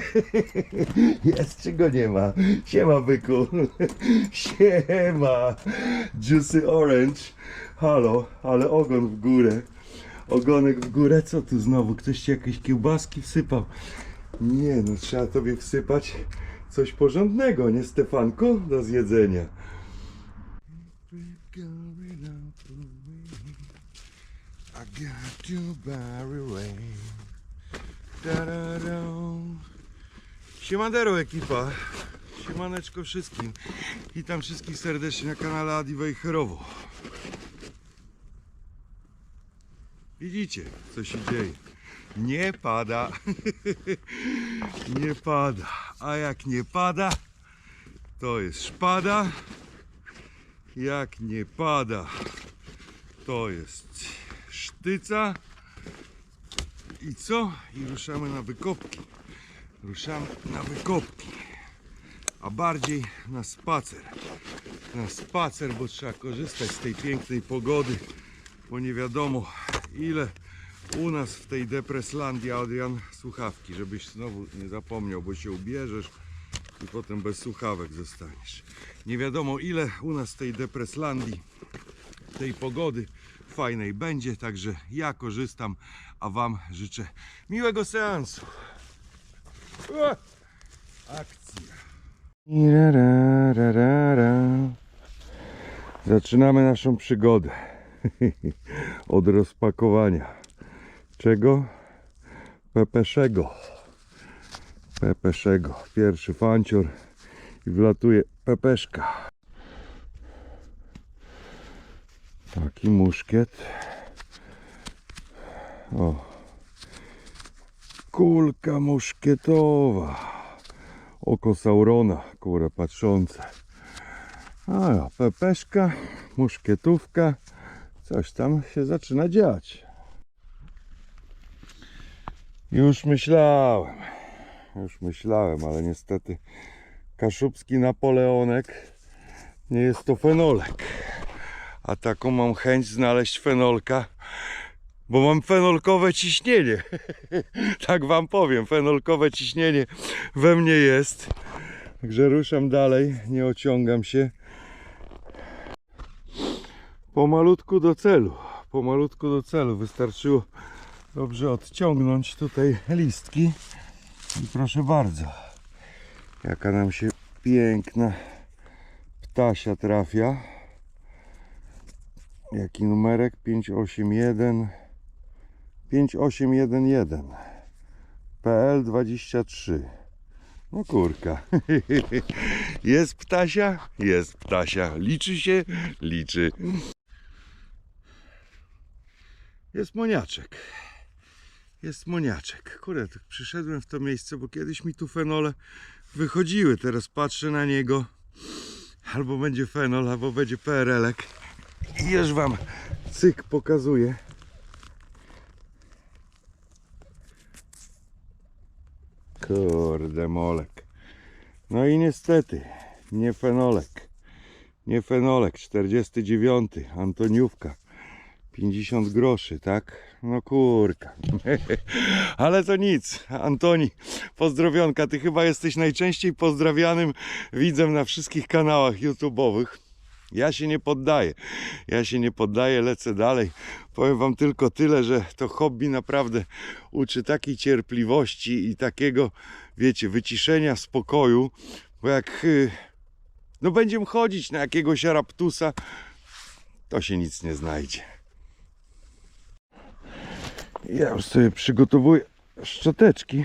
Jest czy go nie ma? Siema byku. Siema. Juicy Orange. Halo, ale ogon w górę. Ogonek w górę. Co tu znowu? Ktoś ci jakieś kiełbaski wsypał? Nie no, trzeba tobie wsypać coś porządnego, nie Stefanko? Do zjedzenia. I got Barry Ray. Da-da-da. Siemandero ekipa. Siemaneczko wszystkim. Witam wszystkich serdecznie na kanale Adi Wejherowo. Widzicie, co się dzieje. Nie pada. nie pada. A jak nie pada, to jest szpada. Jak nie pada, to jest sztyca. I co? I ruszamy na wykopki. Ruszamy na wykopki. A bardziej na spacer. Na spacer, bo trzeba korzystać z tej pięknej pogody, bo nie wiadomo ile u nas w tej depreslandii, Adrian, słuchawki, żebyś znowu nie zapomniał, bo się ubierzesz i potem bez słuchawek zostaniesz. Nie wiadomo ile u nas w tej depreslandii, tej pogody fajnej będzie, także ja korzystam, a Wam życzę miłego seansu. Akcja. Zaczynamy naszą przygodę od rozpakowania. Czego? Pepeszego. Pepeszego. Pierwszy fancior i wlatuje pepeszka. Taki muszkiet. O. Kulka muszkietowa. Oko Saurona, kurę patrzące. A pepeszka, muszkietówka. Coś tam się zaczyna dziać. Już myślałem, już myślałem, ale niestety kaszubski napoleonek nie jest to fenolek. A taką mam chęć znaleźć fenolka, bo mam fenolkowe ciśnienie. tak wam powiem, fenolkowe ciśnienie we mnie jest. Także ruszam dalej, nie ociągam się. Pomalutku do celu, pomalutku do celu. Wystarczyło dobrze odciągnąć tutaj listki. I proszę bardzo, jaka nam się piękna ptasia trafia. Jaki numerek? 581 5811 PL 23 No kurka. Jest ptasia? Jest ptasia. Liczy się? Liczy. Jest moniaczek. Jest moniaczek. Kurde, tak przyszedłem w to miejsce, bo kiedyś mi tu fenole wychodziły. Teraz patrzę na niego. Albo będzie fenol, albo będzie PRL-ek i już wam cyk pokazuję. Kurde molek. No i niestety, nie fenolek. Nie fenolek, 49, Antoniówka. 50 groszy, tak? No kurka. Ale to nic. Antoni, pozdrowionka. Ty chyba jesteś najczęściej pozdrawianym widzem na wszystkich kanałach YouTube'owych. Ja się nie poddaję. Ja się nie poddaję, lecę dalej. Powiem Wam tylko tyle, że to hobby naprawdę uczy takiej cierpliwości i takiego, wiecie, wyciszenia, spokoju. Bo jak y, no będziemy chodzić na jakiegoś araptusa, to się nic nie znajdzie. Ja już sobie przygotowuję szczoteczki,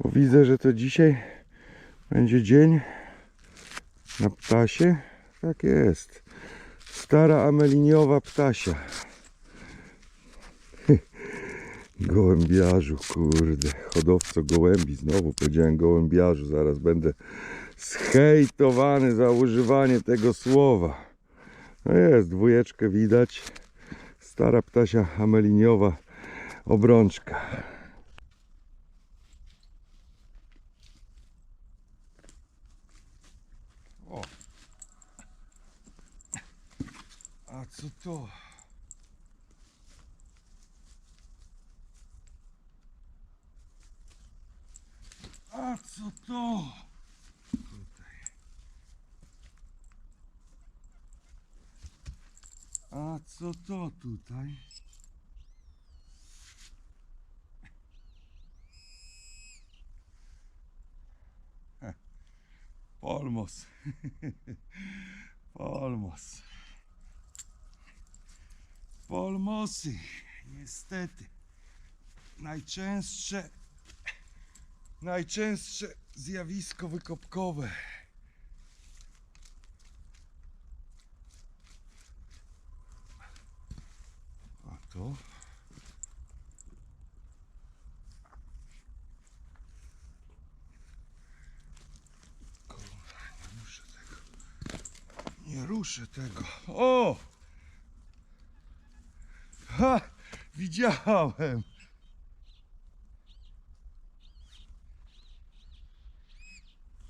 bo widzę, że to dzisiaj będzie dzień na ptasie. Tak jest. Stara ameliniowa ptasia. Gołębiarzu, kurde. Hodowco gołębi. Znowu powiedziałem gołębiarzu. Zaraz będę zhejtowany za używanie tego słowa. No jest, dwójeczkę widać. Stara ptasia ameliniowa obrączka. O. A co to? co to? Tutaj. A co to tutaj? Heh. Polmos. Polmosy. Niestety. Najczęstsze najczęstsze zjawisko wykopkowe. A to? Kurwa, nie ruszę tego. Nie ruszę tego. O! Ha! Widziałem!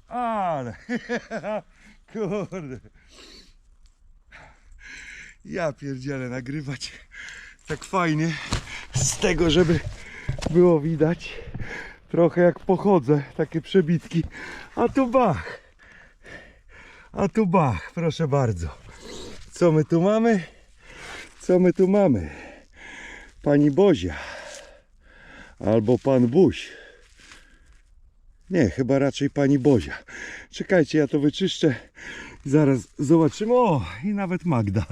Ale, kurde. Ja pierdzielę nagrywać tak fajnie z tego, żeby było widać trochę jak pochodzę, takie przebitki. A tu bach. A tu bach, proszę bardzo. Co my tu mamy? Co my tu mamy? Pani Bozia. Albo pan Buś. Nie, chyba raczej pani Bozia. Czekajcie, ja to wyczyszczę. Zaraz zobaczymy. O, i nawet Magda.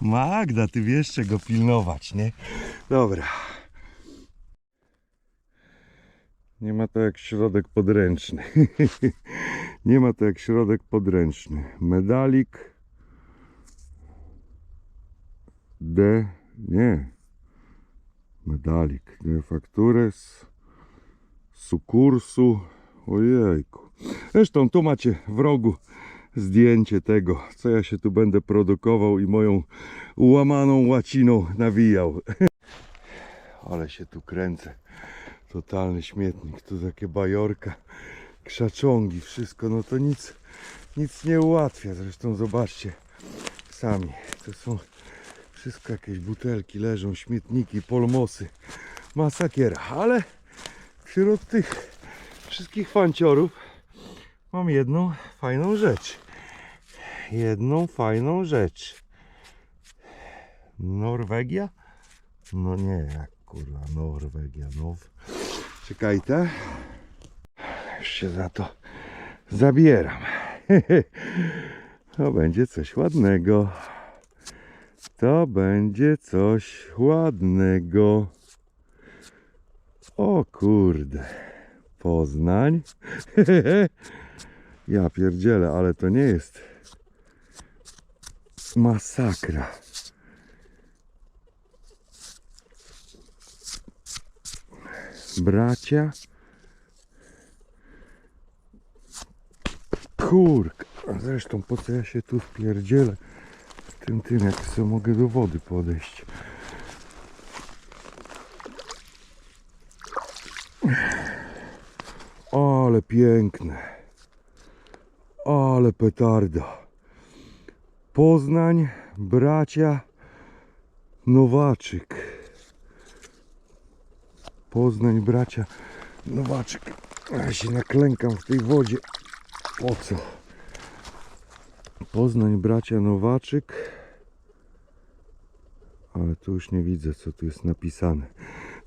Magda, ty wiesz czego pilnować, nie? Dobra. Nie ma to jak środek podręczny. Nie ma to jak środek podręczny. Medalik. D. Nie. Medalik. De factures. Sukursu. Ojejku. Zresztą tu macie w rogu zdjęcie tego, co ja się tu będę produkował i moją ułamaną łaciną nawijał. Ale się tu kręcę. Totalny śmietnik. Tu takie bajorka, krzaczongi, wszystko. No to nic, nic nie ułatwia. Zresztą zobaczcie sami. To są wszystko jakieś butelki leżą, śmietniki, polmosy. Masakiera. Ale wśród tych wszystkich fanciorów mam jedną fajną rzecz. Jedną fajną rzecz. Norwegia? No nie, jak kurwa, Norwegia, no. Czekajcie. Już się za to zabieram. To będzie coś ładnego. To będzie coś ładnego. O kurde. Poznań. Ja pierdzielę, ale to nie jest masakra. Bracia. Kurk. A zresztą po co ja się tu wpierdzielę tym tym, jak sobie mogę do wody podejść. Ale piękne. Ale petarda. Poznań, bracia Nowaczyk. Poznań, bracia Nowaczyk. Ja się naklękam w tej wodzie. Po co? Poznań, bracia Nowaczyk. Ale tu już nie widzę, co tu jest napisane.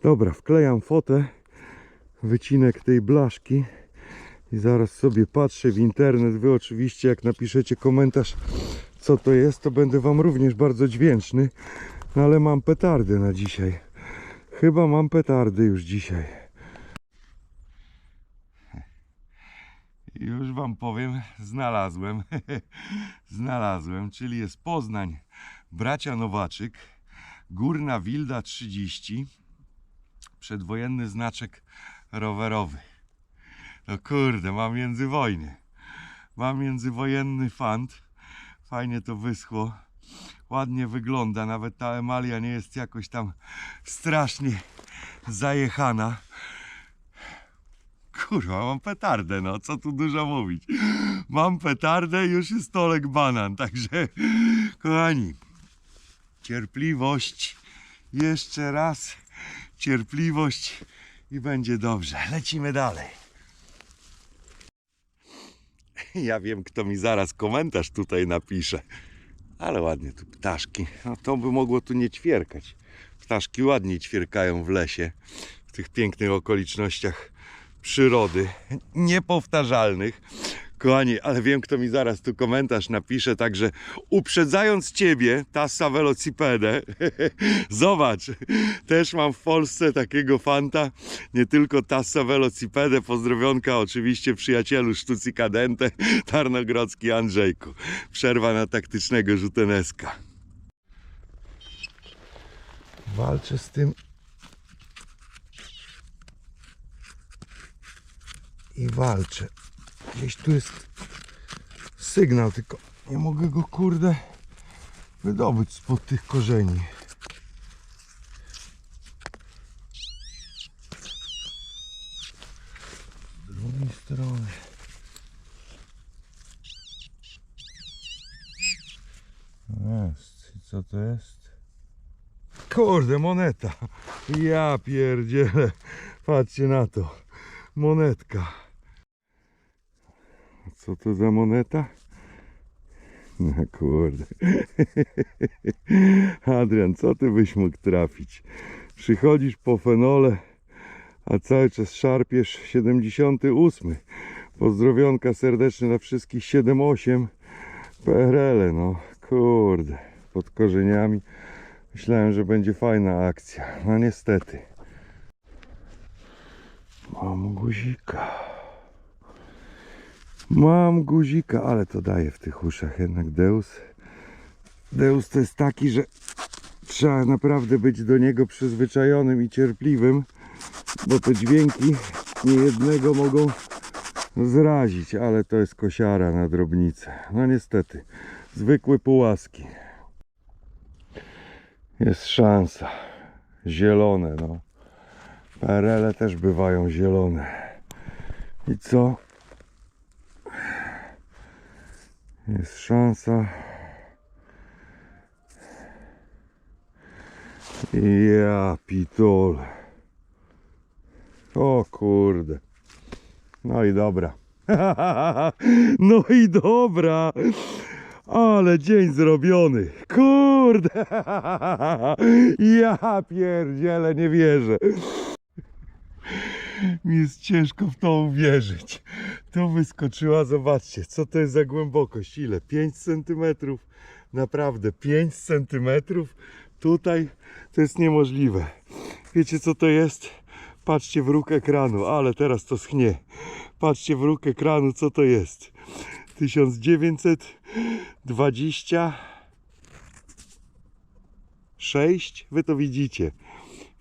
Dobra, wklejam fotę wycinek tej blaszki i zaraz sobie patrzę w internet. Wy oczywiście jak napiszecie komentarz co to jest, to będę wam również bardzo dźwięczny. No ale mam petardy na dzisiaj. Chyba mam petardy już dzisiaj. Już wam powiem, znalazłem. znalazłem, czyli jest Poznań, bracia Nowaczyk, Górna Wilda 30, przedwojenny znaczek rowerowy. No kurde, mam międzywojny. Mam międzywojenny fant. Fajnie to wyschło. Ładnie wygląda. Nawet ta emalia nie jest jakoś tam strasznie zajechana. Kurwa, mam petardę, no co tu dużo mówić. Mam petardę, już jest Tolek Banan, także kochani, cierpliwość, jeszcze raz cierpliwość i będzie dobrze. Lecimy dalej. Ja wiem, kto mi zaraz komentarz tutaj napisze. Ale ładnie tu ptaszki. No to by mogło tu nie ćwierkać. Ptaszki ładniej ćwierkają w lesie, w tych pięknych okolicznościach przyrody, niepowtarzalnych. Kochani, ale wiem, kto mi zaraz tu komentarz napisze, także uprzedzając Ciebie, Tassa Velocipede, zobacz, też mam w Polsce takiego fanta, nie tylko Tassa Velocipede, pozdrowionka oczywiście przyjacielu Sztucji Kadente, Tarnogrodzki Andrzejku. Przerwa na taktycznego rzuteneska. Walczę z tym i walczę. Gdzieś tu jest sygnał, tylko nie mogę go kurde wydobyć spod tych korzeni. Z drugiej strony. Jest. Co to jest? Kurde, moneta. Ja pierdzielę. Patrzcie na to. Monetka. Co to za moneta? No kurde. Adrian, co ty byś mógł trafić? Przychodzisz po fenole, a cały czas szarpiesz 78. Pozdrowionka serdeczne dla wszystkich 7-8 PRL, no kurde, pod korzeniami. Myślałem, że będzie fajna akcja. No niestety. Mam guzika. Mam guzika, ale to daje w tych uszach jednak Deus. Deus to jest taki, że trzeba naprawdę być do niego przyzwyczajonym i cierpliwym, bo te dźwięki niejednego mogą zrazić, ale to jest kosiara na drobnicę. No niestety, zwykły pułaski. Jest szansa. Zielone, no. PRL też bywają zielone. I co? Jest szansa. Ja pitol. O kurde. No i dobra. No i dobra. Ale dzień zrobiony. Kurde. Ja pierdzielę, nie wierzę. Mi jest ciężko w to uwierzyć. To wyskoczyła, zobaczcie, co to jest za głębokość. Ile? 5 cm. Naprawdę 5 cm. Tutaj to jest niemożliwe. Wiecie co to jest? Patrzcie w róg ekranu, ale teraz to schnie. Patrzcie w róg ekranu, co to jest. 1926. Wy to widzicie.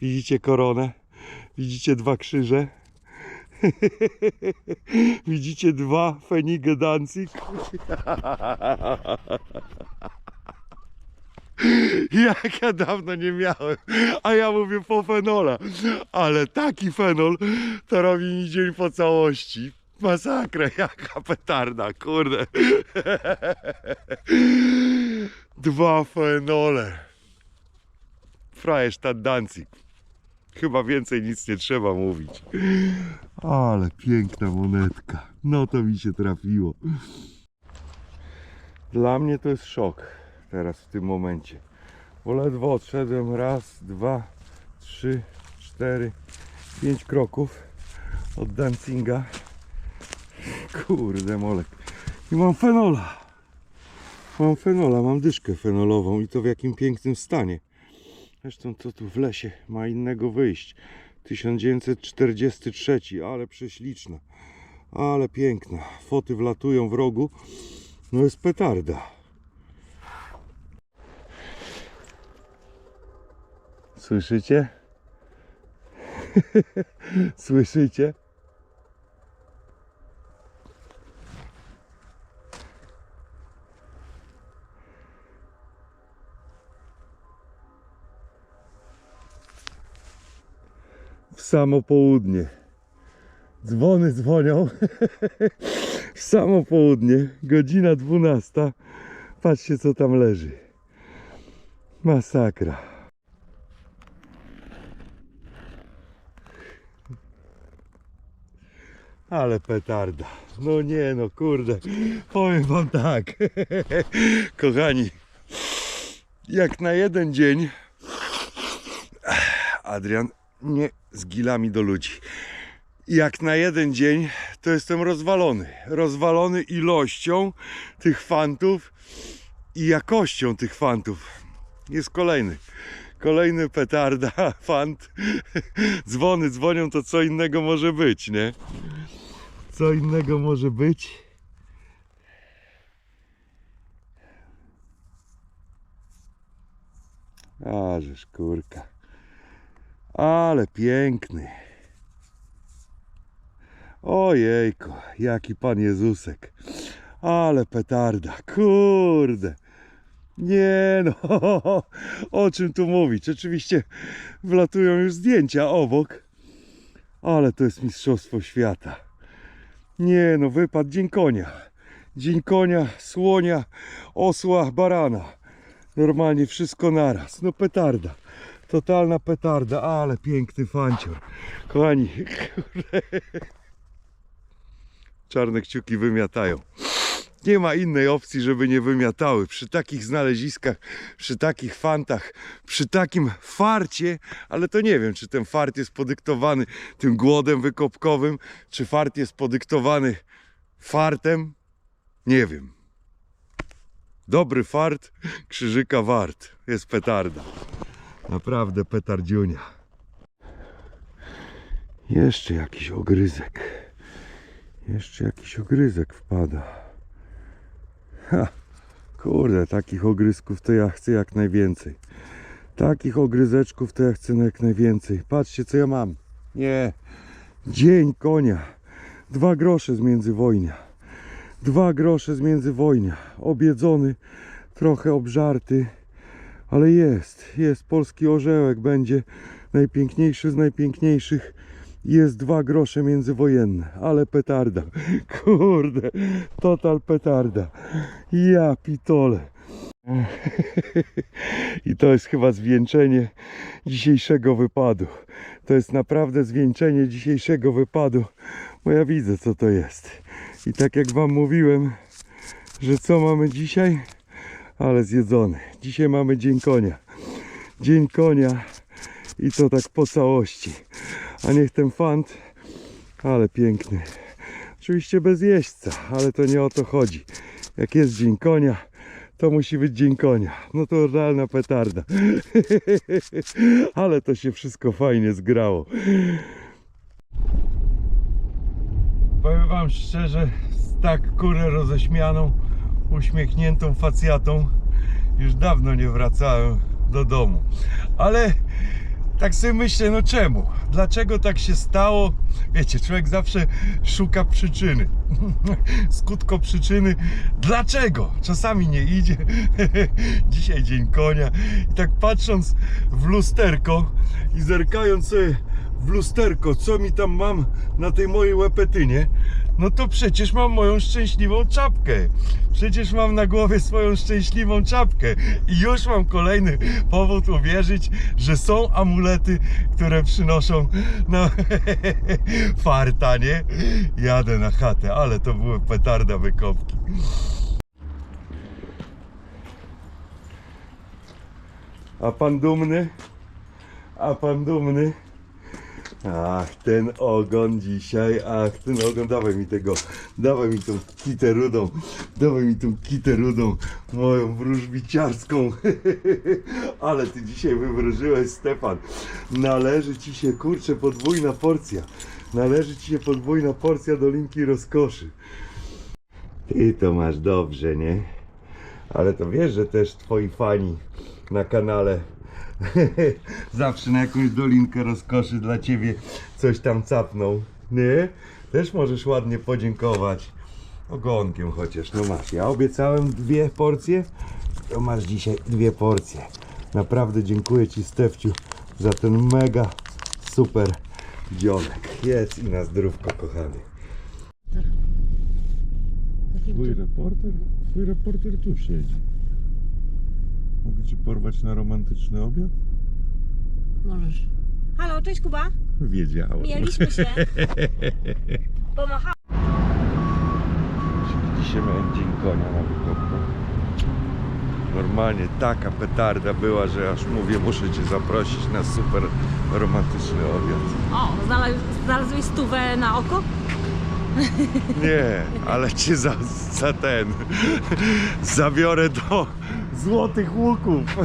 Widzicie koronę? Widzicie dwa krzyże? Widzicie dwa Fenige Danzig? Jak ja dawno nie miałem, a ja mówię po fenola, ale taki fenol to robi mi dzień po całości. Masakra, jaka petarda, kurde. Dwa fenole. Frajesztat Danzig. Chyba więcej nic nie trzeba mówić. Ale piękna monetka. No to mi się trafiło. Dla mnie to jest szok teraz w tym momencie. Bo ledwo odszedłem raz, dwa, trzy, cztery, pięć kroków od dancinga. Kurde molek. I mam fenola. Mam fenola, mam dyszkę fenolową i to w jakim pięknym stanie. Zresztą co tu w lesie ma innego wyjść. 1943, ale prześliczna. Ale piękna. Foty wlatują w rogu. No jest petarda. Słyszycie? Słyszycie? Samo południe. Dzwony dzwonią. w samo południe, godzina 12. Patrzcie co tam leży. Masakra. Ale petarda. No nie no, kurde. Powiem wam tak. Kochani, jak na jeden dzień Adrian nie z gilami do ludzi. Jak na jeden dzień to jestem rozwalony. Rozwalony ilością tych fantów i jakością tych fantów. Jest kolejny. Kolejny petarda, fant. Dzwony dzwonią, to co innego może być, nie? Co innego może być? A, kurka. Ale piękny. Ojejku, jaki Pan Jezusek. Ale petarda, kurde. Nie no, o czym tu mówić? Oczywiście wlatują już zdjęcia obok, ale to jest Mistrzostwo Świata. Nie no, wypadł dzień konia. Dzień konia, słonia, osła, barana. Normalnie wszystko naraz. No petarda. Totalna petarda, ale piękny fancior. Kochani, czarne kciuki wymiatają. Nie ma innej opcji, żeby nie wymiatały. Przy takich znaleziskach, przy takich fantach, przy takim farcie, ale to nie wiem, czy ten fart jest podyktowany tym głodem wykopkowym, czy fart jest podyktowany fartem. Nie wiem. Dobry fart, krzyżyka wart. Jest petarda. Naprawdę petardziunia. Jeszcze jakiś ogryzek. Jeszcze jakiś ogryzek wpada. Ha, kurde, takich ogryzków to ja chcę jak najwięcej. Takich ogryzeczków to ja chcę jak najwięcej. Patrzcie, co ja mam. Nie. Dzień konia. Dwa grosze z międzywojnia. Dwa grosze z międzywojnia. Obiedzony, trochę obżarty, ale jest. Jest polski orzełek. Będzie najpiękniejszy z najpiękniejszych. Jest dwa grosze międzywojenne, ale petarda. Kurde, total petarda. Ja pitole. I to jest chyba zwieńczenie dzisiejszego wypadu. To jest naprawdę zwieńczenie dzisiejszego wypadu, bo ja widzę co to jest. I tak jak wam mówiłem, że co mamy dzisiaj? Ale zjedzony. Dzisiaj mamy dzień konia. Dzień konia i to tak po całości. A niech ten fant, ale piękny. Oczywiście bez jeźdźca, ale to nie o to chodzi. Jak jest dzień konia, to musi być dzień konia. No to realna petarda. ale to się wszystko fajnie zgrało. Powiem wam szczerze, z tak kurę roześmianą, uśmiechniętą facjatą już dawno nie wracałem do domu. Ale tak sobie myślę, no czemu? Dlaczego tak się stało? Wiecie, człowiek zawsze szuka przyczyny. Skutko przyczyny. Dlaczego? Czasami nie idzie. Dzisiaj dzień konia. I tak patrząc w lusterko i zerkając sobie w lusterko, co mi tam mam na tej mojej łepetynie, no to przecież mam moją szczęśliwą czapkę. Przecież mam na głowie swoją szczęśliwą czapkę. I już mam kolejny powód uwierzyć, że są amulety, które przynoszą no, farta, nie? Jadę na chatę, ale to były petarda wykopki. A pan dumny? A pan dumny? Ach, ten ogon dzisiaj, ach, ten ogon, dawaj mi tego, dawaj mi tą kitę rudą, dawaj mi tą kitę rudą, moją wróżbiciarską. Ale ty dzisiaj wywróżyłeś, Stefan. Należy ci się, kurczę, podwójna porcja. Należy ci się podwójna porcja dolinki rozkoszy. Ty to masz dobrze, nie? Ale to wiesz, że też twoi fani na kanale zawsze na jakąś dolinkę rozkoszy dla ciebie coś tam capną. Nie? Też możesz ładnie podziękować. Ogonkiem chociaż, no masz. Ja obiecałem dwie porcje, to masz dzisiaj dwie porcje. Naprawdę dziękuję ci Stefciu za ten mega super dzionek. Jedz i na zdrówko kochany. Twój reporter? Twój reporter tu siedzi. Mogę ci porwać na romantyczny obiad? Możesz. Halo, cześć Kuba. Wiedziałem. Mieliśmy się. Pomachałam. Dzisiaj miałem dzień konia na wykopku. Normalnie taka petarda była, że aż mówię, muszę Cię zaprosić na super romantyczny obiad. O, znalaz, znalazłeś stówę na oko? Nie, ale Cię za, za ten zabiorę do złotych łuków.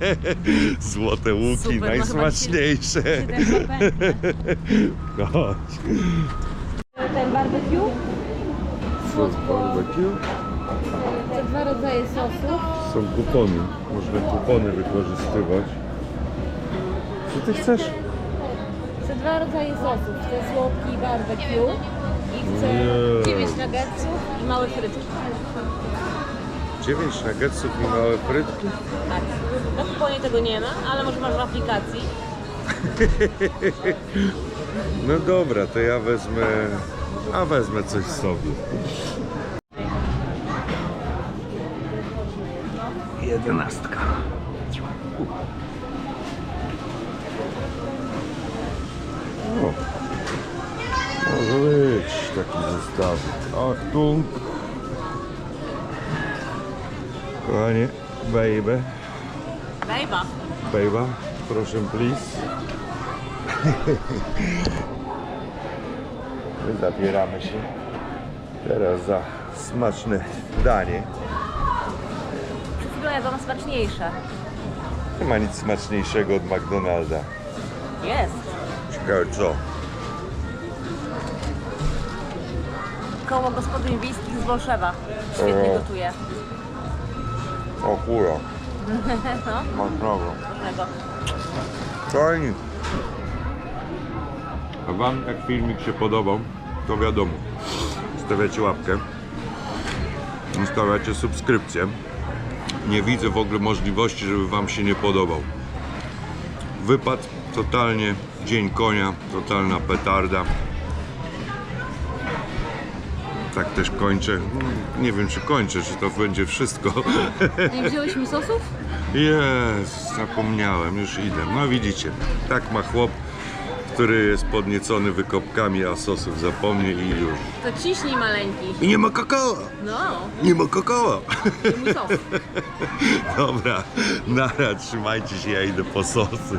Złote łuki, Super, najsmaczniejsze. Chodź. Ten barbecue? Barbecue. Te dwa rodzaje sosów. Są kupony. Można kupony wykorzystywać. Co Ty chcesz? Chcę dwa rodzaje sosów. Chcę słodki barbecue i chcę Nie. 9 nuggetsów i małe frytki. 9 nuggetsów i małe frytki. Tak. Na kuponie tego nie ma, ale może masz w aplikacji. No dobra, to ja wezmę. A wezmę coś sobie. Jedenastka. O, może być taki zestawik. Achtung. Kochanie, baby, Bejba. baby, proszę please. My zabieramy się teraz za smaczne danie. Przed chwilą jadłam smaczniejsze. Nie ma nic smaczniejszego od McDonalda. Jest. Ciekawe co? Koło gospodyń wiejskich z Bolszewa. Świetnie O. gotuje. O kurwa, No, smacznego. różnego. Fajnie. A Wam jak filmik się podobał, to wiadomo. Stawiacie łapkę. Stawiacie subskrypcję. Nie widzę w ogóle możliwości, żeby Wam się nie podobał. Wypad totalnie, dzień konia, totalna petarda. Tak też kończę. Nie wiem czy kończę, czy to będzie wszystko. Nie wziąłeś mi sosów? Jest, zapomniałem, już idę. No widzicie, tak ma chłop, który jest podniecony wykopkami, a sosów zapomnie i już. To ciśnij maleńki. I nie ma kakao! No, Nie ma kakao! mój sos. Dobra, nara, trzymajcie się, ja idę po sosy.